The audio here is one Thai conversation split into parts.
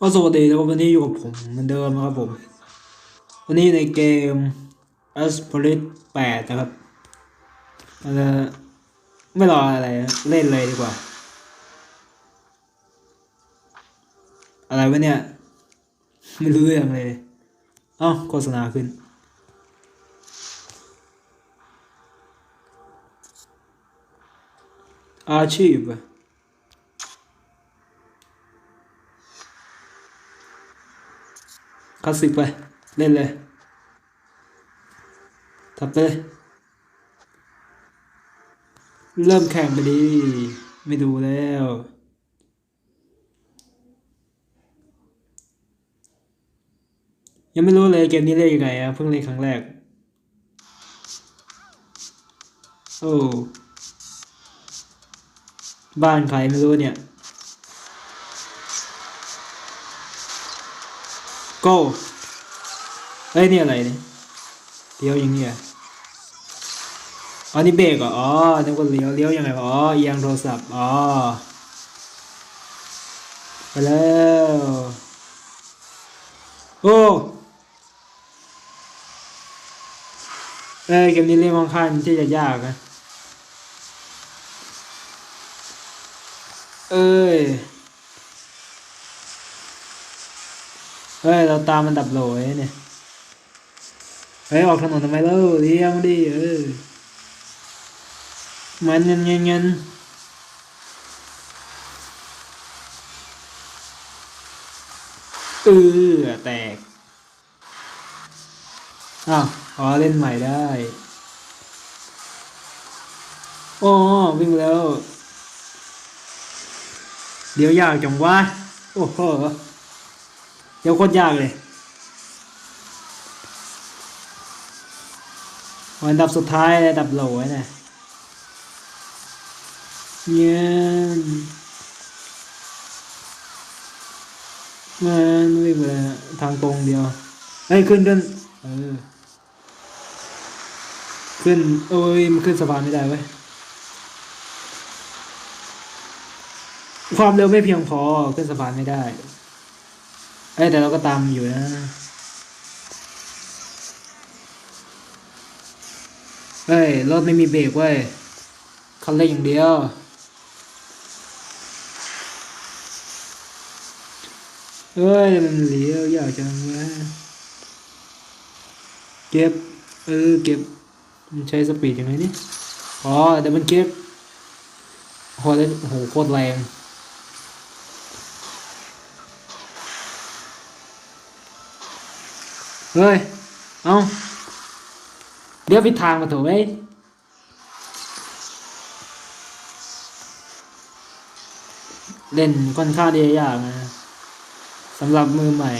ก็สวัสดีนะครับวันนี้อยู่กับผมเหมือนเดิมนะครับผม วันนี้ในเกม a s p o l i t 8 นะครับเราจะไม่รออะไรเล่นเลยดีกว่า อะไรวะเนี่ย ไม่รู้เรื่องเลยอ้าโฆษณาขึ้นอาชีพอะ คลาสสิกไป เล่นเลยทับไปเลยเริ่มแข่งไปดีไม่ดูแล้วยังไม่รู้เลยเกมนี้เล่นยังไงอะเพิ่งเล่นครั้งแรก โอ้ บ้านใครไม่รู้เนี่ย โก้เฮ้ยนี่อะไรเนี่ยเลี้ยวอย่างเงี้ยอ๋อนี่เบรกเหรออ๋อนึกว่าเลี้ยวเลี้ยวยังไงวะอ๋อเอียงโทรศัพท์อ๋อไปแล้วโอ้เอ้ยเกมนี้เล่นค่อนข้างที่จะยากนะ เอ้ย เฮ้ย เราตามมันดับโหลยเนี่ย เฮ้ย ออกถนนทำไมเล่าเลี้ยงดิเออ มันเงินเงินเงินเออแตก อ้าว อ๋อ เล่นใหม่ได้อ๋อวิ่งแล้ว เดี๋ยวยากจังวะ โอ้โห ยวโคตรยากเลย อันดับสุดท้ายอันดับโหลไว้นะเงี้ยมันวิ่งไปทางตรงเดียวเฮ้ยขึ้นขึ้นเออขึ้นโอ้ยมันขึ้นสะพานไม่ได้เว้ยความเร็วไม่เพียงพอขึ้นสะพานไม่ได้ เอ้แต่เราก็ตามอยู่นะ เฮ้ย รถไม่มีเบรกเว้ยคันเร่งอย่างเดียว เฮ้ย มันเลี้ยวยากจังวะเก็บ เออ เก็บ มันใช้สปีดยังไงนี่ อ๋อ แต่มันเก็บโหเลยโหโคตรแรง เฮ้ย เอาเดี๋ยวผิทางมาโถเว้ยเล่นค่อนข้างที่จะยากนะสำหรับมือใหม่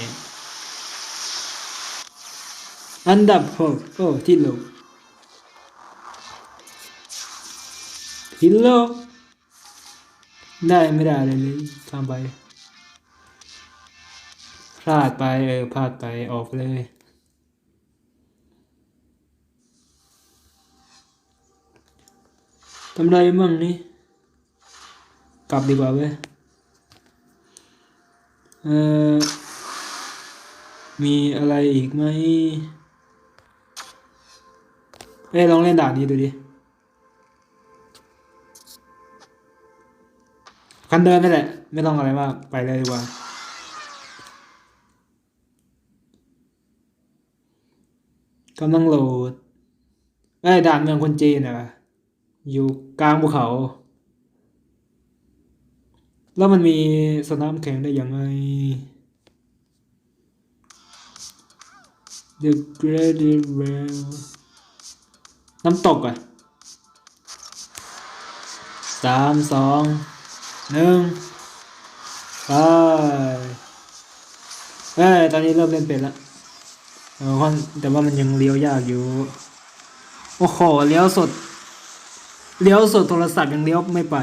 อันดับหกโอ้ที่โลกที่โลได้ไม่ได้เลยเลยทำไปพลาดไปเออพลาดไปออกเลย ทำไรมั่งนี่ กลับดีกว่าเว้ย เออมีอะไรอีกไหมเอ้ลองเล่นด่านนี้ดูดิคันเดินนั่นแหละ ไม่ต้องอะไรมาก ไปเลยดีกว่ากำลังโหลดไอ้ด่านเมืองคนจีนอะ อยู่กลางภูเขา แล้วมันมีสนามแข่งได้ยังไง The Great Rail น้ำตกอะสามสองหนึ่งไปเอ้ยตอนนี้เริ่มเล่นเป็นละเออแต่ว่ามันยังเลี้ยวยากอยู่ โอ้โห เลี้ยวสด เลี้ยวสดโทรศัพท์ยังเลี้ยวไม่ไป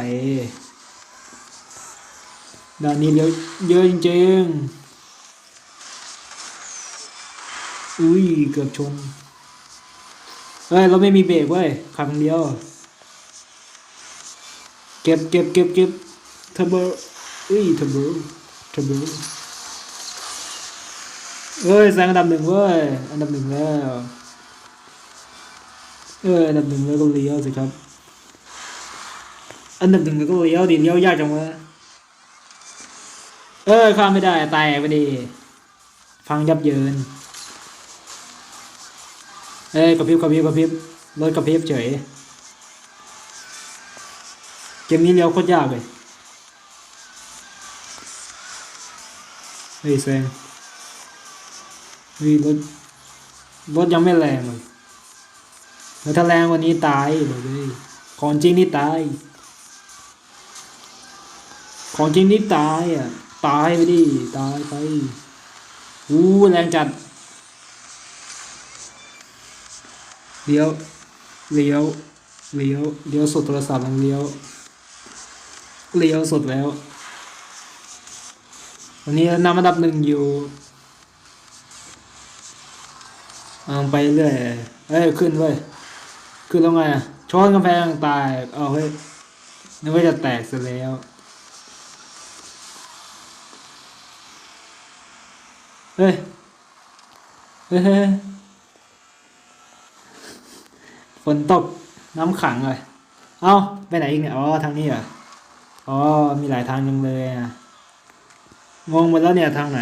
ด้านนี้เลี้ยวเยอะจริงๆ อุ้ยเกือบชนเฮ้ยเราไม่มีเบรกเว้ยขับอย่างเดียว เก็บเก็บเก็บเก็บเทอร์โบอุ้ยเทอร์โบเทอร์โบเอ้ยแซงอันดับหนึ่งเว้ย อันดับหนึ่งแล้ว เอออันดับหนึ่งแล้วก็เลี้ยวสิครับ อันดับหนึ่งแล้วก็เลี้ยวดิเลี้ยวยากจังวะเออข้ามไม่ได้แตกไปดิฟังยับเยินเอ้ยกระพริบกระพริบกระพริบรถกระพริบเฉยเกมนี้เลี้ยวโคตรยากเลยเฮ้ยแซงเฮ้ยรถรถยังไม่แรงเลยแล้วถ้าแรงวันนี้ตายเลยเลยของจริงนี่ตาย ของจริงนี่ตายอะ ตายไปดิ ตายไปอู้แรงจัด เลี้ยว เลี้ยว เลี้ยว เลี้ยวสุดโทรศัพท์มันเลี้ยว เลี้ยวสุดแล้ว วันนี้นำอันดับหนึ่งอยู่เอาไปเรื่อย เอ้ย ขึ้นเว้ย ขึ้นแล้วไงอะชนกำแพงตาย เอาเฮ้ยนึกว่าจะแตกเสียแล้ว เฮ้ยเฮ้ยเฮ้ฝนตกน้ำขังเลยเอ้าไปไหนอีกเนี่ยอ๋อทางนี้เหรออ๋อมีหลายทางจังเลยอะงงหมดแล้วเนี่ยทางไหน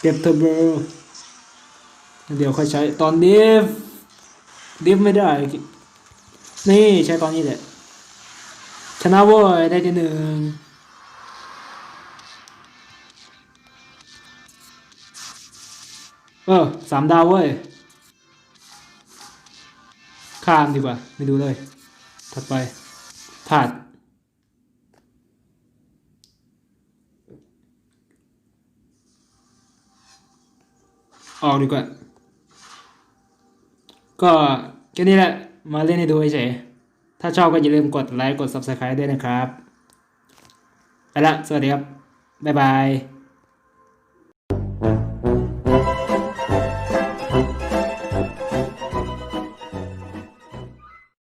เก็บเทอร์โบเดี๋ยวค่อยใช้ตอนดิฟดิฟไม่ได้ นี่ใช้ตอนนี้แหละชนะเว้ยได้ที่หนึ่ง เออสามดาวเว้ยข้ามดีกว่า ไม่ดูเลย ถัดไปผาดออกดีกว่า ก็แค่นี้แหละ มาเล่นให้ดูเฉยถ้าชอบก็อย่าลืมกดไลค์ กด Subscribe ด้วยนะครับ ไปละ สวัสดีครับ บ๊ายบาย